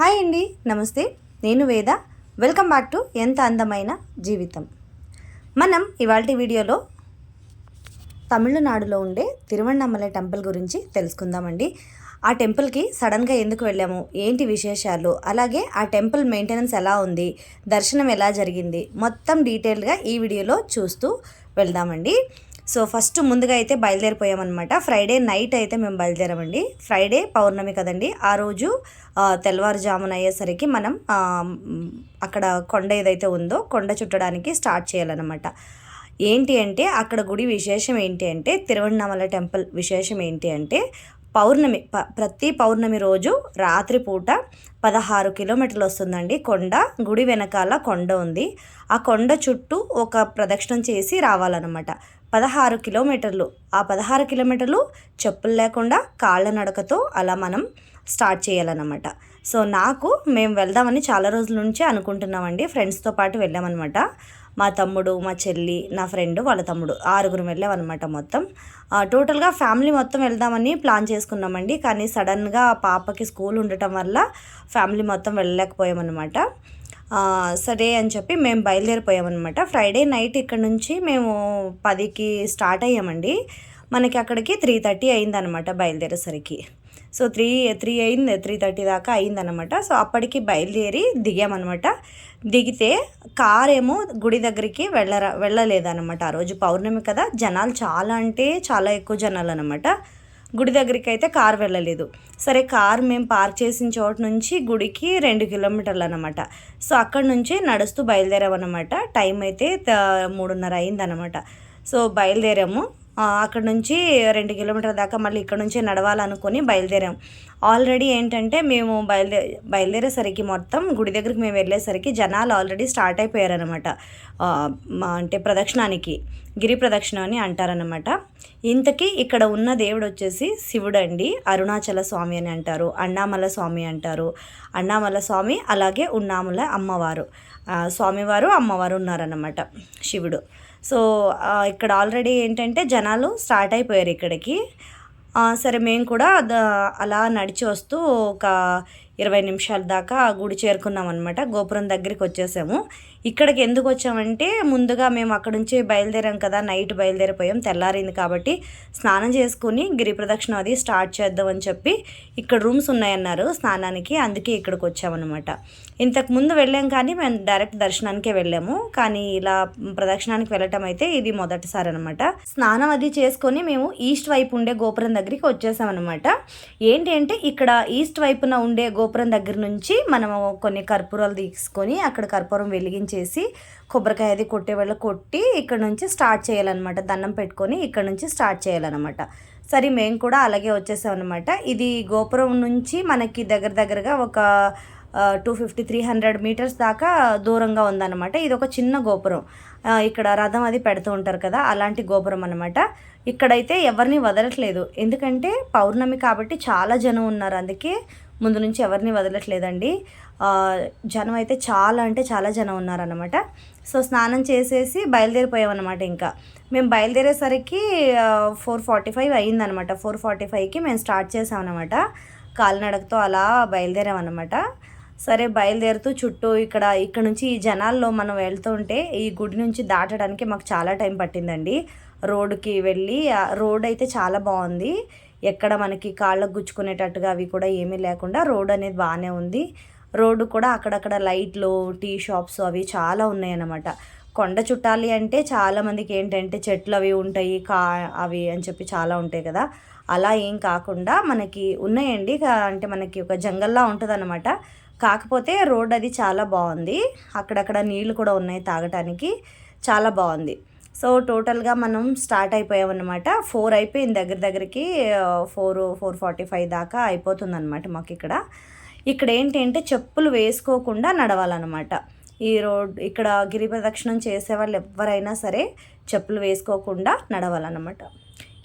Hi అండి నమస్తే. నేను వేద. వెల్కమ్ బ్యాక్ టు ఎంత అందమైన జీవితం. మనం ఇవాళ వీడియోలో తమిళనాడులో ఉండే తిరువണ്ണామలై టెంపుల్ గురించి తెలుసుకుందామండి. ఆ టెంపుల్కి సడన్గా ఎందుకు వెళ్ళాము? ఏంటి విశేషాలు? అలాగే ఆ టెంపుల్ మెయింటెనెన్స్ ఎలా ఉంది? దర్శనం ఎలా జరిగింది? మొత్తం డీటెయిల్గా ఈ వీడియోలో చూస్తూ వెళ్దామండి. సో ఫస్ట్ ముందుగా అయితే బయలుదేరిపోయామన్నమాట. ఫ్రైడే నైట్ అయితే మేము బయలుదేరామండి. ఫ్రైడే పౌర్ణమి కదండి. ఆ రోజు తెల్లవారుజామున అయ్యేసరికి మనం అక్కడ కొండ ఏదైతే ఉందో కొండ చుట్టడానికి స్టార్ట్ చేయాలన్నమాట. ఏంటి అంటే అక్కడ గుడి విశేషం ఏంటి అంటే తిరువణామల టెంపుల్ విశేషం ఏంటి అంటే పౌర్ణమి ప ప్రతి పౌర్ణమి రోజు రాత్రిపూట పదహారు కిలోమీటర్లు వస్తుందండి. కొండ గుడి వెనకాల కొండ ఉంది. ఆ కొండ చుట్టూ ఒక ప్రదక్షిణం చేసి రావాలన్నమాట. పదహారు కిలోమీటర్లు. ఆ పదహారు కిలోమీటర్లు చెప్పులు లేకుండా కాళ్ళ నడకతో అలా మనం స్టార్ట్ చేయాలన్నమాట. సో నాకు మేము వెళ్దామని చాలా రోజుల నుంచే అనుకుంటున్నామండి. ఫ్రెండ్స్తో పాటు వెళ్ళామన్నమాట. మా తమ్ముడు మా చెల్లి నా ఫ్రెండ్ వాళ్ళ తమ్ముడు ఆరుగురు వెళ్ళామన్నమాట మొత్తం. ఆ, టోటల్గా ఫ్యామిలీ మొత్తం వెళ్దామని ప్లాన్ చేసుకున్నామండి. కానీ సడన్గా పాపకి స్కూల్ ఉండటం వల్ల ఫ్యామిలీ మొత్తం వెళ్ళలేకపోయామన్నమాట. సరే అని చెప్పి మేము బయలుదేరిపోయామన్నమాట. ఫ్రైడే నైట్ ఇక్కడ నుంచి మేము పదికి స్టార్ట్ అయ్యామండి. మనకి అక్కడికి త్రీ థర్టీ అయిందనమాట బయలుదేరేసరికి. సో త్రీ త్రీ అయింది త్రీ థర్టీ దాకా అయిందనమాట సో అప్పటికి బయలుదేరి దిగామన్నమాట. దిగితే కార్ ఏమో గుడి దగ్గరికి వెళ్ళర వెళ్ళలేదన్నమాట. ఆ రోజు పౌర్ణమి కదా జనాలు చాలా అంటే చాలా ఎక్కువ జనాలు అనమాట గుడి దగ్గరికి అయితే కార్ వెళ్ళలేదు. సరే కార్ మేము పార్క్ చేసిన చోటు నుంచి గుడికి రెండు కిలోమీటర్లు అనమాట సో అక్కడ నుంచి నడుస్తూ బయలుదేరామన్నమాట. టైం అయితే మూడున్నర అయిందనమాట సో బయలుదేరాము. అక్కడ నుంచి రెండు కిలోమీటర్ దాకా మళ్ళీ ఇక్కడ నుంచి నడవాలనుకొని బయలుదేరాం. ఆల్రెడీ ఏంటంటే మేము బయలుదే బయలుదేరేసరికి మొత్తం గుడి దగ్గరికి మేము వెళ్ళేసరికి జనాలు ఆల్రెడీ స్టార్ట్ అయిపోయారనమాట మా అంటే ప్రదక్షిణానికి గిరి ప్రదక్షిణ అని అంటారనమాట ఇంతకీ ఇక్కడ ఉన్న దేవుడు వచ్చేసి శివుడు అండి అరుణాచల స్వామి అని అంటారు అన్నామల స్వామి అంటారు. అన్నామల స్వామి అలాగే ఉన్నాముల అమ్మవారు. స్వామివారు అమ్మవారు ఉన్నారన్నమాట శివుడు. సో ఇక్కడ ఆల్రెడీ ఏంటంటే జనాలు స్టార్ట్ అయిపోయారు ఇక్కడికి. సరే మేము కూడా అలా నడిచి వస్తూ ఒక ఇరవై నిమిషాల దాకా గుడి చేరుకున్నాం అనమాట గోపురం దగ్గరికి వచ్చేసాము. ఇక్కడికి ఎందుకు వచ్చామంటే ముందుగా మేము అక్కడ నుంచి బయలుదేరాం కదా నైట్ బయలుదేరిపోయాం తెల్లారింది కాబట్టి స్నానం చేసుకుని గిరి ప్రదక్షిణ అది స్టార్ట్ చేద్దామని చెప్పి ఇక్కడ రూమ్స్ ఉన్నాయన్నారు స్నానానికి అందుకే ఇక్కడికి వచ్చామన్నమాట. ఇంతకు ముందు వెళ్ళాం కానీ మేము డైరెక్ట్ దర్శనానికే వెళ్ళాము కానీ ఇలా ప్రదక్షిణానికి వెళ్ళటం అయితే ఇది మొదటిసారి అనమాట స్నానం అది చేసుకొని మేము ఈస్ట్ వైపు ఉండే గోపురం దగ్గరికి వచ్చేసామన్నమాట. ఏంటి అంటే ఇక్కడ ఈస్ట్ వైపున ఉండే గోపురం దగ్గర నుంచి మనము కొన్ని కర్పూరాలు తీసుకొని అక్కడ కర్పూరం చేసి కొబ్బరికాయ అది కొట్టే వాళ్ళ కొట్టి ఇక్కడ నుంచి స్టార్ట్ చేయాలన్నమాట. దండం పెట్టుకొని ఇక్కడ నుంచి స్టార్ట్ చేయాలన్నమాట. సరే మేము కూడా అలాగే వచ్చేసాం అనమాట ఇది గోపురం నుంచి మనకి దగ్గర దగ్గరగా ఒక two fifty three hundred metres దాకా దూరంగా ఉందన్నమాట. ఇది ఒక చిన్న గోపురం. ఇక్కడ రథం అది పెడుతూ ఉంటారు కదా అలాంటి గోపురం అనమాట ఇక్కడైతే ఎవరిని వదలట్లేదు. ఎందుకంటే పౌర్ణమి కాబట్టి చాలా జనం ఉన్నారు. అందుకే ముందు నుంచి ఎవరిని వదలట్లేదండి. జనం అయితే చాలా అంటే చాలా జనం ఉన్నారనమాట సో స్నానం చేసేసి బయలుదేరిపోయామన్నమాట ఇంకా. మేము బయలుదేరేసరికి ఫోర్ ఫార్టీ ఫైవ్ అయ్యిందనమాట ఫోర్ ఫార్టీ ఫైవ్కి మేము స్టార్ట్ చేసామన్నమాట. కాలినడకతో అలా బయలుదేరామన్నమాట. సరే బయలుదేరుతూ చుట్టూ ఇక్కడ ఇక్కడ నుంచి ఈ జనాల్లో మనం వెళ్తుంటే ఈ గుడి నుంచి దాటడానికి మాకు చాలా టైం పట్టిందండి. రోడ్డుకి వెళ్ళి రోడ్ అయితే చాలా బాగుంది. ఎక్కడ మనకి కాళ్ళకు గుచ్చుకునేటట్టుగా అవి కూడా ఏమీ లేకుండా రోడ్ అనేది బాగానే ఉంది. రోడ్డు కూడా అక్కడక్కడ లైట్లు టీ షాప్స్ అవి చాలా ఉన్నాయన్నమాట. కొండ చుట్టాలి అంటే చాలామందికి ఏంటంటే చెట్లు అవి ఉంటాయి కా అవి అని చెప్పి చాలా ఉంటాయి కదా. అలా ఏం కాకుండా మనకి ఉన్నాయండి. అంటే మనకి ఒక జంగల్లా ఉంటుంది కాకపోతే రోడ్ అది చాలా బాగుంది. అక్కడక్కడ నీళ్ళు కూడా ఉన్నాయి తాగటానికి. చాలా బాగుంది. సో టోటల్గా మనం స్టార్ట్ అయిపోయామన్నమాట. ఫోర్ అయిపోయింది దగ్గర దగ్గరికి ఫోర్ ఫోర్ ఫార్టీ ఫైవ్ దాకా అయిపోతుంది అనమాట మాకు ఇక్కడ ఇక్కడ ఏంటంటే చెప్పులు వేసుకోకుండా నడవాలన్నమాట. ఈ రోడ్ ఇక్కడ గిరి ప్రదక్షిణం చేసే వాళ్ళు ఎవరైనా సరే చెప్పులు వేసుకోకుండా నడవాలన్నమాట.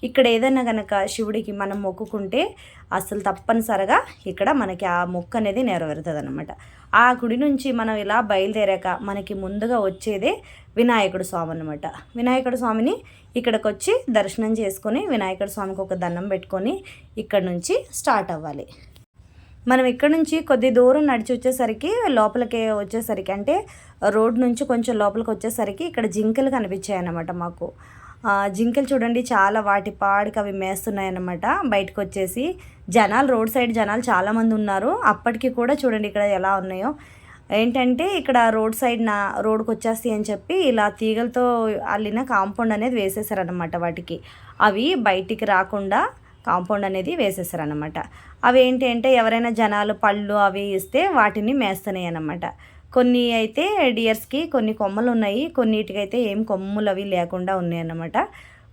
ఇక్కడ ఏదైనా కనుక శివుడికి మనం మొక్కుకుంటే అసలు తప్పనిసరిగా ఇక్కడ మనకి ఆ మొక్కు అనేది నెరవేరుతుంది అనమాట ఆ గుడి నుంచి మనం ఇలా బయలుదేరాక మనకి ముందుగా వచ్చేదే వినాయకుడు స్వామి అనమాట వినాయకుడు స్వామిని ఇక్కడికి వచ్చి దర్శనం చేసుకొని వినాయకుడు స్వామికి ఒక దండం పెట్టుకొని ఇక్కడ నుంచి స్టార్ట్ అవ్వాలి. మనం ఇక్కడ నుంచి కొద్ది దూరం నడిచి వచ్చేసరికి లోపలికి వచ్చేసరికి అంటే రోడ్ నుంచి కొంచెం లోపలికి వచ్చేసరికి ఇక్కడ జింకలు కనిపించాయి అన్నమాట మాకు జింకలు చూడండి చాలా వాటి పాడికి అవి మేస్తున్నాయి అన్నమాట బయటకు వచ్చేసి జనాలు రోడ్ సైడ్ జనాలు చాలామంది ఉన్నారు. అప్పటికి కూడా చూడండి ఇక్కడ ఎలా ఉన్నాయో. ఏంటంటే ఇక్కడ రోడ్ సైడ్ నా రోడ్కి వచ్చేస్తాయి అని చెప్పి ఇలా తీగలతో అల్లిన కాంపౌండ్ అనేది వేసేసారనమాట వాటికి. అవి బయటికి రాకుండా కాంపౌండ్ అనేది వేసేసారనమాట అవి ఏంటి అంటే ఎవరైనా జనాలు పళ్ళు అవి ఇస్తే వాటిని మేస్తున్నాయి అన్నమాట. కొన్ని అయితే డియర్స్కి కొన్ని కొమ్మలు ఉన్నాయి. కొన్నిటికైతే ఏం కొమ్ములు అవి లేకుండా ఉన్నాయన్నమాట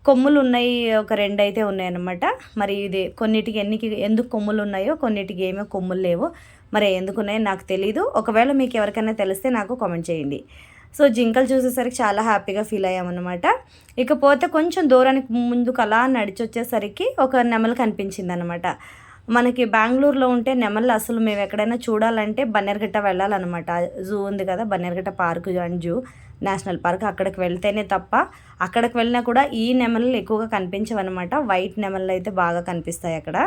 కొమ్ములు ఉన్నాయి ఒక రెండు అయితే ఉన్నాయన్నమాట మరి ఇది కొన్నిటికి ఎన్నికి ఎందుకు కొమ్ములు ఉన్నాయో కొన్నిటికి ఏమో కొమ్ములు లేవు. మరి ఎందుకు ఉన్నాయో నాకు తెలీదు. ఒకవేళ మీకు ఎవరికైనా తెలిస్తే నాకు కామెంట్ చేయండి. సో జింకలు చూసేసరికి చాలా హ్యాపీగా ఫీల్ అయ్యామన్నమాట. ఇకపోతే కొంచెం దూరానికి ముందుకు అలా నడిచి వచ్చేసరికి ఒక నెమలు కనిపించింది అనమాట మనకి బెంగళూరులో ఉంటే నెమళ్ళు అసలు మేము ఎక్కడైనా చూడాలంటే బన్నెరగట్ట వెళ్ళాలన్నమాట. జూ ఉంది కదా Bannerghatta park and zoo national park అక్కడికి వెళ్తేనే తప్ప అక్కడికి వెళ్ళినా కూడా ఈ నెమళ్ళు ఎక్కువగా కనిపించవన్నమాట. వైట్ నెమళ్ళు అయితే బాగా కనిపిస్తాయి అక్కడ.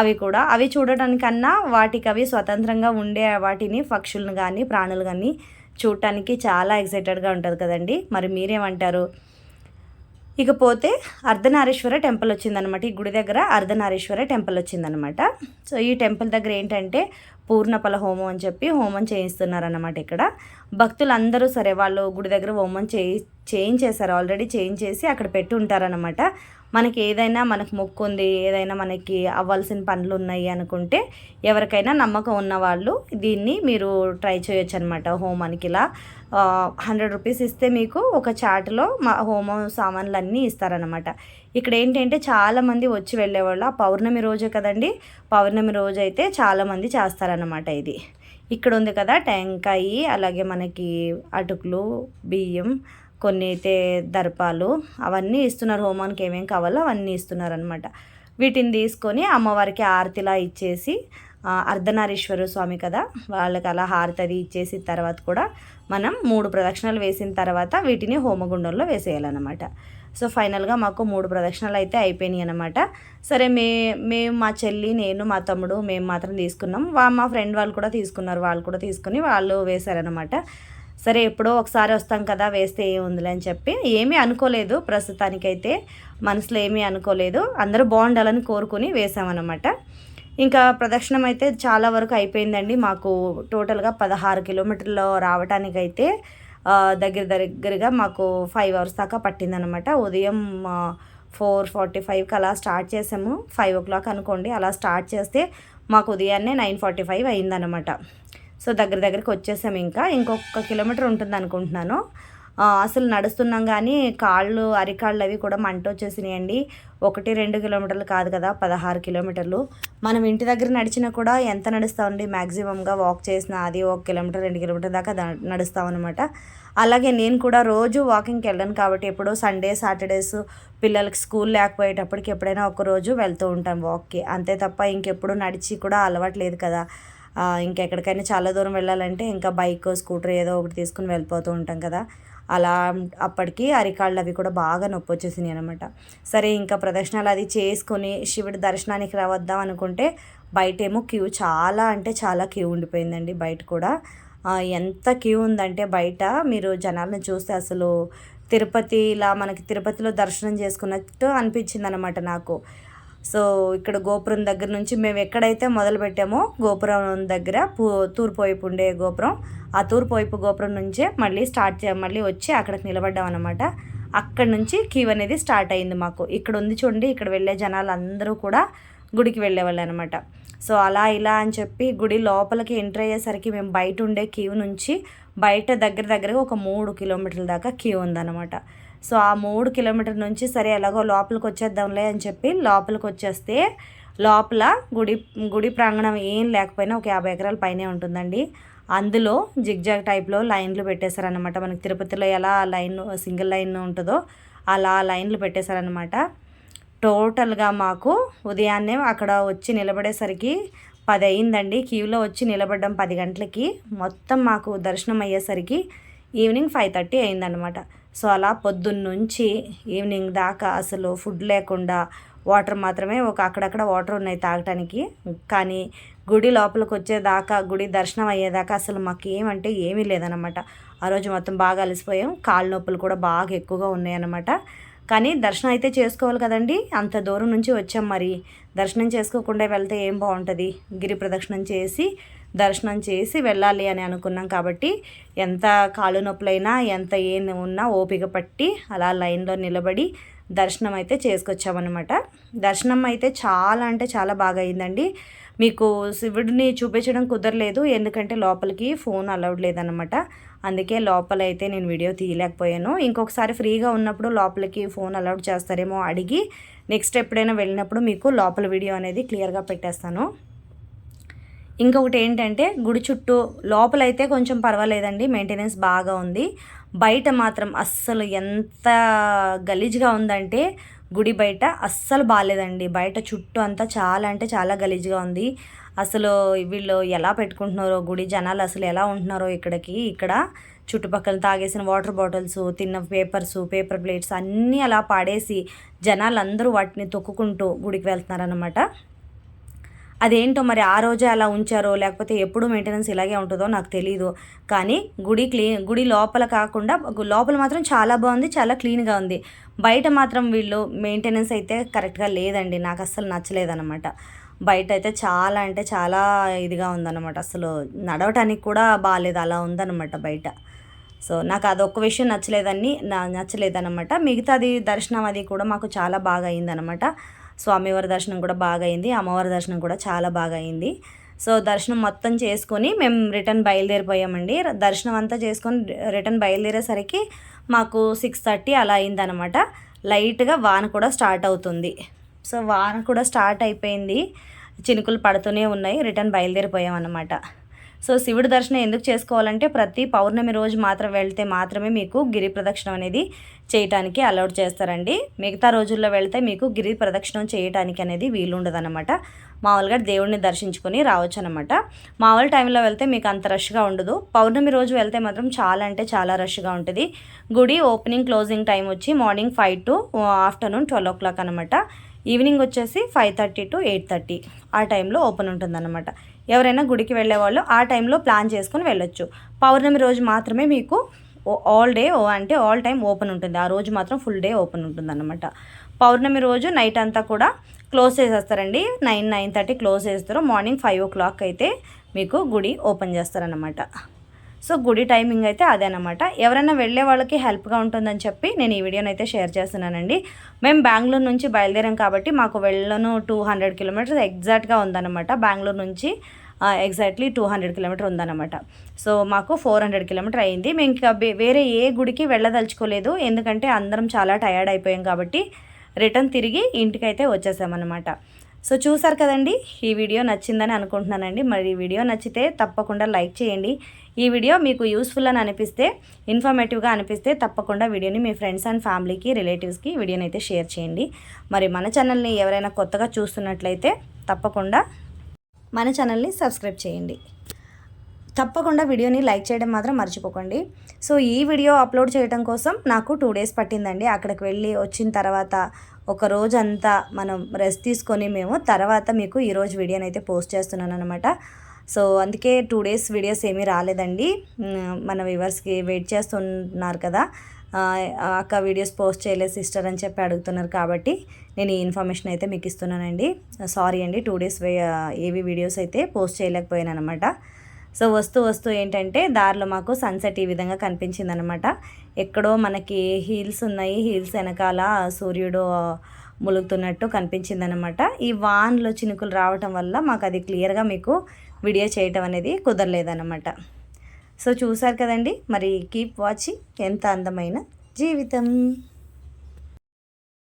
అవి కూడా అవి చూడటానికన్నా వాటికి అవి స్వతంత్రంగా ఉండే వాటిని పక్షులను కానీ ప్రాణులు కానీ చూడటానికి చాలా ఎక్సైటెడ్గా ఉంటుంది కదండి. మరి మీరేమంటారు? ఇకపోతే అర్ధనారీశ్వర టెంపుల్ వచ్చిందనమాట ఈ గుడి దగ్గర అర్ధనారీశ్వర టెంపుల్ వచ్చిందనమాట సో ఈ టెంపుల్ దగ్గర ఏంటంటే పూర్ణఫల హోమం అని చెప్పి హోమం చేయిస్తున్నారన్నమాట ఇక్కడ. భక్తులందరూ సరే వాళ్ళు గుడి దగ్గర హోమం చేయి చేయించేశారు. ఆల్రెడీ చేయించేసి అక్కడ పెట్టి ఉంటారనమాట మనకి ఏదైనా మనకు మొక్కు ఉంది ఏదైనా మనకి అవ్వాల్సిన పనులు ఉన్నాయి అనుకుంటే ఎవరికైనా నమ్మకం ఉన్న వాళ్ళు దీన్ని మీరు ట్రై చేయొచ్చు అనమాట హోమానికి ఇలా. హండ్రెడ్ రూపీస్ ఇస్తే మీకు ఒక చాటులో మా హోమం సామాన్లు అన్నీ ఇస్తారనమాట ఇక్కడ ఏంటంటే చాలామంది వచ్చి వెళ్ళేవాళ్ళు. ఆ పౌర్ణమి రోజే కదండి? పౌర్ణమి రోజు అయితే చాలామంది చేస్తారనమాట ఇది. ఇక్కడ ఉంది కదా టెంకాయ అలాగే మనకి అటుకులు బియ్యం కొన్ని అయితే దర్పాలు అవన్నీ ఇస్తున్నారు. హోమానికి ఏమేమి కావాలో అవన్నీ ఇస్తున్నారు అనమాట వీటిని తీసుకొని అమ్మవారికి ఆరతిలా ఇచ్చేసి అర్ధనారీశ్వర స్వామి కదా వాళ్ళకి అలా హారతి అది ఇచ్చేసిన తర్వాత కూడా మనం మూడు ప్రదక్షిణలు వేసిన తర్వాత వీటిని హోమగుండంలో వేసేయాలన్నమాట. సో ఫైనల్గా మాకు మూడు ప్రదక్షిణలు అయితే అయిపోయినాయి అనమాట సరే మే మేము మా చెల్లి నేను మా తమ్ముడు మేము మాత్రం తీసుకున్నాం. వా మా ఫ్రెండ్ వాళ్ళు కూడా తీసుకున్నారు. వాళ్ళు కూడా తీసుకుని వాళ్ళు వేశారనమాట సరే ఎప్పుడో ఒకసారి వస్తాం కదా వేస్తే ఏముందిలే అని చెప్పి ఏమీ అనుకోలేదు ప్రస్తుతానికైతే. మనసులో ఏమీ అనుకోలేదు. అందరూ బాగుండాలని కోరుకుని వేసామన్నమాట ఇంకా ప్రదక్షిణం అయితే చాలా వరకు అయిపోయిందండి. మాకు టోటల్గా పదహారు కిలోమీటర్లో రావటానికైతే దగ్గర దగ్గరగా మాకు ఫైవ్ అవర్స్ దాకా పట్టిందనమాట ఉదయం ఫోర్ ఫార్టీ ఫైవ్కి అలా స్టార్ట్ చేసాము. ఫైవ్ ఓ క్లాక్ అనుకోండి అలా స్టార్ట్ చేస్తే మాకు ఉదయాన్నే నైన్ ఫార్టీ ఫైవ్ అయిందనమాట సో దగ్గర దగ్గరికి వచ్చేసాము ఇంకా. ఇంకొక కిలోమీటర్ ఉంటుంది అనుకుంటున్నాను అసలు నడుస్తున్నాం కానీ కాళ్ళు అరికాళ్ళు అవి కూడా మంట వచ్చేసినాయండి ఒకటి రెండు కిలోమీటర్లు కాదు కదా పదహారు కిలోమీటర్లు. మనం ఇంటి దగ్గర నడిచినా కూడా ఎంత నడుస్తామండి? మ్యాక్సిమంగా వాక్ చేసిన అది ఒక కిలోమీటర్ రెండు కిలోమీటర్ దాకా నడుస్తామన్నమాట. అలాగే నేను కూడా రోజు వాకింగ్కి వెళ్ళాను కాబట్టి ఎప్పుడో సండే సాటర్డేస్ పిల్లలకి స్కూల్ లేకపోయేటప్పటికి ఎప్పుడైనా ఒక రోజు వెళ్తూ ఉంటాను వాక్కి. అంతే తప్ప ఇంకెప్పుడు నడిచి కూడా అలవాటు లేదు కదా. ఇంకెక్కడికైనా చాలా దూరం వెళ్ళాలంటే ఇంకా బైక్ స్కూటర్ ఏదో ఒకటి తీసుకుని వెళ్ళిపోతూ ఉంటాం కదా. అలా అప్పటికి అరికాళ్ళు అవి కూడా బాగా నొప్పి వచ్చేసినాయి అనమాట సరే ఇంకా ప్రదర్శనలు అది చేసుకొని శివుడి దర్శనానికి రావద్దాం అనుకుంటే బయటేమో క్యూ చాలా అంటే చాలా క్యూ ఉండిపోయిందండి బయట కూడా. ఎంత క్యూ ఉందంటే బయట మీరు జనాలను చూస్తే అసలు తిరుపతి ఇలా మనకి తిరుపతిలో దర్శనం చేసుకున్నట్టు అనిపించింది అనమాట నాకు. సో ఇక్కడ గోపురం దగ్గర నుంచి మేము ఎక్కడైతే మొదలు పెట్టామో గోపురం దగ్గర పూ తూర్పు వైపు ఉండే గోపురం ఆ తూర్పు వైపు గోపురం నుంచే మళ్ళీ స్టార్ట్ చే మళ్ళీ వచ్చి అక్కడికి నిలబడ్డాం అనమాట అక్కడ నుంచి క్యూ అనేది స్టార్ట్ అయింది మాకు. ఇక్కడ ఉంది చూడండి ఇక్కడ వెళ్ళే జనాలు అందరూ కూడా గుడికి వెళ్ళేవాళ్ళు అనమాట సో అలా ఇలా అని చెప్పి గుడి లోపలికి ఎంటర్ అయ్యేసరికి మేము బయట ఉండే క్యూ నుంచి బయట దగ్గర దగ్గరగా ఒక మూడు కిలోమీటర్ల దాకా క్యూ ఉందన్నమాట. సో ఆ మూడు కిలోమీటర్ నుంచి సరే ఎలాగో లోపలికి వచ్చేద్దాంలే అని చెప్పి లోపలికి వచ్చేస్తే లోపల గుడి గుడి ప్రాంగణం ఏం లేకపోయినా ఒక యాభై ఎకరాల పైనే ఉంటుందండి. అందులో జిగ్జాగ్ టైప్లో లైన్లు పెట్టేశారనమాట మనకి తిరుపతిలో ఎలా లైన్ సింగిల్ లైన్ ఉంటుందో అలా లైన్లు పెట్టేశారనమాట టోటల్గా మాకు ఉదయాన్నే అక్కడ వచ్చి నిలబడేసరికి పది అయిందండి క్యూలో వచ్చి నిలబడ్డం పది గంటలకి. మొత్తం మాకు దర్శనం అయ్యేసరికి ఈవినింగ్ ఫైవ్ థర్టీ అయిందనమాట సో అలా పొద్దున్నుంచి ఈవినింగ్ దాకా అసలు ఫుడ్ లేకుండా వాటర్ మాత్రమే ఒక అక్కడక్కడ వాటర్ ఉన్నాయి తాగటానికి. కానీ గుడి లోపలికి వచ్చేదాకా గుడి దర్శనం అయ్యేదాకా అసలు మాకు ఏమంటే ఏమీ లేదనమాట ఆ రోజు మొత్తం బాగా అలసిపోయాం. కాళ్ళ నొప్పులు కూడా బాగా ఎక్కువగా ఉన్నాయన్నమాట. కానీ దర్శనం అయితే చేసుకోవాలి కదండి. అంత దూరం నుంచి వచ్చాం మరి. దర్శనం చేసుకోకుండా వెళ్తే ఏం బాగుంటుంది? గిరి ప్రదక్షిణం చేసి దర్శనం చేసి వెళ్ళాలి అని అనుకున్నాం కాబట్టి ఎంత కాళ్ళు నొప్పులైనా ఎంత ఏం ఉన్నా ఓపిక పట్టి అలా లైన్లో నిలబడి దర్శనం అయితే చేసుకొచ్చామన్నమాట. దర్శనం అయితే చాలా అంటే చాలా బాగా అయిందండి. మీకు శివుడిని చూపించడం కుదరలేదు ఎందుకంటే లోపలికి ఫోన్ అలౌడ్ లేదనమాట అందుకే లోపల అయితే నేను వీడియో తీయలేకపోయాను. ఇంకొకసారి ఫ్రీగా ఉన్నప్పుడు లోపలికి ఫోన్ అలౌడ్ చేస్తారేమో అడిగి నెక్స్ట్ ఎప్పుడైనా వెళ్ళినప్పుడు మీకు లోపల వీడియో అనేది క్లియర్గా పెట్టేస్తాను. ఇంకొకటి ఏంటంటే గుడి చుట్టూ లోపలైతే కొంచెం పర్వాలేదండి మెయింటెనెన్స్ బాగా ఉంది. బయట మాత్రం అస్సలు ఎంత గలీజ్గా ఉందంటే గుడి బయట అస్సలు బాగాలేదండి బయట చుట్టూ అంతా చాలా అంటే చాలా గలీజ్గా ఉంది. అసలు వీళ్ళు ఎలా పెట్టుకుంటున్నారో గుడి జనాలు అసలు ఎలా ఉంటున్నారో ఇక్కడికి ఇక్కడ. చుట్టుపక్కల తాగేసిన వాటర్ బాటిల్స్ తిన్న పేపర్స్ పేపర్ ప్లేట్స్ అన్నీ అలా పాడేసి జనాలు అందరూ వాటిని తొక్కుకుంటూ గుడికి వెళ్తున్నారనమాట అదేంటో మరి ఆ రోజే అలా ఉంచారో లేకపోతే ఎప్పుడు మెయింటెనెన్స్ ఇలాగే ఉంటుందో నాకు తెలియదు కానీ గుడి క్లీన్ గుడి లోపల కాకుండా లోపల మాత్రం చాలా బాగుంది చాలా క్లీన్గా ఉంది. బయట మాత్రం వీళ్ళు మెయింటెనెన్స్ అయితే కరెక్ట్గా లేదండి నాకు అస్సలు నచ్చలేదన్నమాట. బయట అయితే చాలా అంటే చాలా ఇదిగా ఉందన్నమాట. అసలు నడవటానికి కూడా బాగాలేదు అలా ఉందన్నమాట బయట. సో నాకు అదొక్క విషయం నచ్చలేదని నా నచ్చలేదన్నమాట. మిగతాది దర్శనం అది కూడా మాకు చాలా బాగా అయిందనమాట స్వామివారి దర్శనం కూడా బాగా అయింది అమ్మవారి దర్శనం కూడా చాలా బాగా అయింది సో దర్శనం మొత్తం చేసుకొని మేము రిటర్న్ బయలుదేరిపోయామండి. దర్శనం అంతా చేసుకొని రిటర్న్ బయలుదేరేసరికి మాకు సిక్స్ థర్టీ అలా అయిందనమాట. లైట్గా వాన కూడా స్టార్ట్ అవుతుంది. సో వాన కూడా స్టార్ట్ అయిపోయింది. చినుకులు పడుతూనే ఉన్నాయి. రిటర్న్ బయలుదేరిపోయాం అనమాట సో శివుడి దర్శనం ఎందుకు చేసుకోవాలంటే ప్రతి పౌర్ణమి రోజు మాత్రం వెళ్తే మాత్రమే మీకు గిరి ప్రదక్షిణం అనేది చేయటానికి అలౌడ్ చేస్తారండి. మిగతా రోజుల్లో వెళ్తే మీకు గిరి ప్రదక్షిణం చేయటానికి అనేది వీలుండదు అనమాట మామూలుగా దేవుడిని దర్శించుకొని రావచ్చు అనమాట మామూలు టైంలో వెళ్తే మీకు అంత రష్గా ఉండదు. పౌర్ణమి రోజు వెళ్తే మాత్రం చాలా అంటే చాలా రష్గా ఉంటుంది. గుడి ఓపెనింగ్ క్లోజింగ్ టైం వచ్చి morning five to afternoon twelve o'clock అనమాట ఈవినింగ్ వచ్చేసి five thirty to eight thirty ఆ టైంలో ఓపెన్ ఉంటుందన్నమాట. ఎవరైనా గుడికి వెళ్ళే వాళ్ళు ఆ టైంలో ప్లాన్ చేసుకొని వెళ్ళొచ్చు. పౌర్ణమి రోజు మాత్రమే మీకు ఆల్ డే అంటే ఆల్ టైం ఓపెన్ ఉంటుంది. ఆ రోజు మాత్రం ఫుల్ డే ఓపెన్ ఉంటుంది అనమాట పౌర్ణమి రోజు నైట్ అంతా కూడా క్లోజ్ చేసేస్తారండి. నైన్ నైన్ థర్టీ క్లోజ్ చేస్తారు. మార్నింగ్ ఫైవ్ ఓ క్లాక్ అయితే మీకు గుడి ఓపెన్ చేస్తారనమాట సో గుడి టైమింగ్ అయితే అదేనమాట ఎవరైనా వెళ్ళే వాళ్ళకి హెల్ప్గా ఉంటుందని చెప్పి నేను ఈ వీడియోని అయితే షేర్ చేస్తున్నానండి. మేము బెంగళూరు నుంచి బయలుదేరాం కాబట్టి మాకు వెళ్ళను టూ హండ్రెడ్ కిలోమీటర్స్ ఎగ్జాక్ట్గా ఉందన్నమాట. బెంగళూరు నుంచి ఎగ్జాక్ట్లీ టూ హండ్రెడ్ కిలోమీటర్ ఉందన్నమాట. సో మాకు ఫోర్ హండ్రెడ్ కిలోమీటర్ అయింది. మేము ఇంకా వేరే ఏ గుడికి వెళ్ళదలుచుకోలేదు. ఎందుకంటే అందరం చాలా టయర్డ్ అయిపోయాం కాబట్టి రిటర్న్ తిరిగి ఇంటికైతే వచ్చేసామన్నమాట. సో చూసారు కదండి ఈ వీడియో నచ్చిందని అనుకుంటున్నానండి. మరి ఈ వీడియో నచ్చితే తప్పకుండా లైక్ చేయండి. ఈ వీడియో మీకు యూస్ఫుల్ అని అనిపిస్తే ఇన్ఫర్మేటివ్గా అనిపిస్తే తప్పకుండా వీడియోని మీ ఫ్రెండ్స్ అండ్ ఫ్యామిలీకి రిలేటివ్స్కి వీడియోని అయితే షేర్ చేయండి. మరి మన ఛానల్ని ఎవరైనా కొత్తగా చూస్తున్నట్లయితే తప్పకుండా మన ఛానల్ని సబ్స్క్రైబ్ చేయండి. తప్పకుండా వీడియోని లైక్ చేయడం మాత్రం మర్చిపోకండి. సో ఈ వీడియో అప్లోడ్ చేయడం కోసం నాకు టూ డేస్ పట్టిందండి. అక్కడికి వెళ్ళి వచ్చిన తర్వాత ఒక రోజంతా మనం రెస్ట్ తీసుకొని మేము తర్వాత మీకు ఈరోజు వీడియోని అయితే పోస్ట్ చేస్తున్నాను అనమాట సో అందుకే టూ డేస్ వీడియోస్ ఏమీ రాలేదండి. మన వ్యూవర్స్కి వెయిట్ చేస్తున్నారు కదా. అక్క వీడియోస్ పోస్ట్ చేయలేదు సిస్టర్ అని చెప్పి అడుగుతున్నారు కాబట్టి నేను ఈ ఇన్ఫర్మేషన్ అయితే మీకు ఇస్తున్నానండి. సారీ అండి టూ డేస్ ఏవి వీడియోస్ అయితే పోస్ట్ చేయలేకపోయాను అనమాట సో వస్తూ వస్తూ ఏంటంటే దారిలో మాకు సన్సెట్ ఈ విధంగా కనిపించింది అనమాట ఎక్కడో మనకి హీల్స్ ఉన్నాయి. హీల్స్ వెనకాల సూర్యుడు ములుగుతున్నట్టు కనిపించింది అనమాట ఈ వాన్లో చినుకులు రావటం వల్ల మాకు అది క్లియర్గా మీకు వీడియో చేయటం అనేది కుదరలేదన్నమాట. సో చూసారు కదండి మరి కీప్ వాచింగ్ ఎంత అందమైన జీవితం.